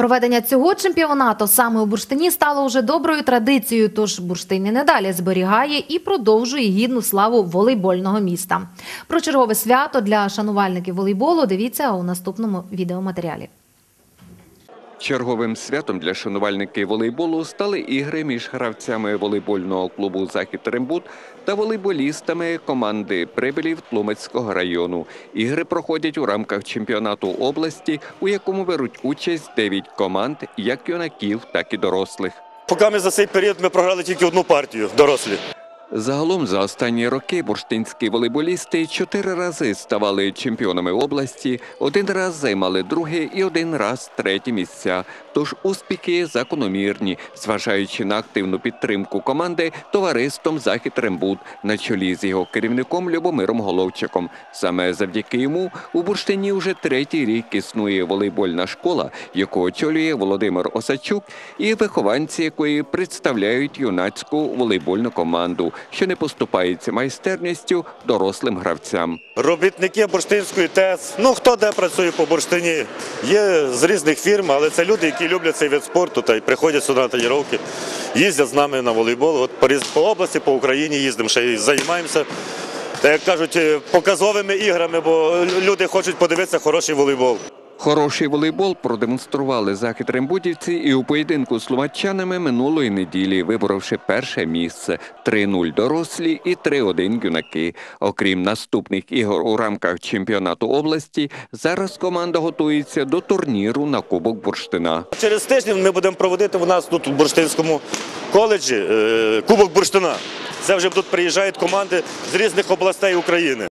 Проведення цього чемпіонату саме у Бурштині стало вже доброю традицією. Тож Бурштин і надалі зберігає і продовжує гідну славу волейбольного міста. Про чергове свято для шанувальників волейболу дивіться у наступному відеоматеріалі. Черговим святом для шанувальників волейболу стали ігри між гравцями волейбольного клубу Захід Рембут та волейболістами команди Прибилів Тлумацького району. Ігри проходять у рамках чемпіонату області, у якому беруть участь 9 команд, як юнаків, так і дорослих. Поки ми за цей період ми програли тільки одну партію дорослі. Загалом за останні роки бурштинські волейболісти чотири рази ставали чемпіонами області, один раз займали друге і один раз третє місця. Тож успіхи закономірні, зважаючи на активну підтримку команди товариством Захід Рембут на чолі з його керівником Любомиром Головчиком. Саме завдяки йому у Бурштині вже третій рік існує волейбольна школа, яку очолює Володимир Осачук, і вихованці якої представляють юнацьку волейбольну команду, що не поступається майстерністю дорослим гравцям. Робітники бурштинської ТЕС, ну хто де працює по бурштині, є з різних фірм, але це люди, які люблять цей вид спорту та й приходять сюди на тренування, їздять з нами на волейбол. От по, області, по Україні їздимо, ще й займаємося. Та як кажуть, е, показовими іграми, бо люди хочуть подивитися хороший волейбол. Хороший волейбол продемонстрували захід рембудівці і у поєдинку з лумачанами минулої неділі, виборовши перше місце 3-0 дорослі і 3-1 юнаки. Окрім наступних ігор у рамках чемпіонату області, зараз команда готується до турніру на Кубок Бурштина. Через тиждень ми будемо проводити у нас тут у Бурштинському коледжі е, Кубок Бурштина. Це вже будуть приїжджають команди з різних областей України.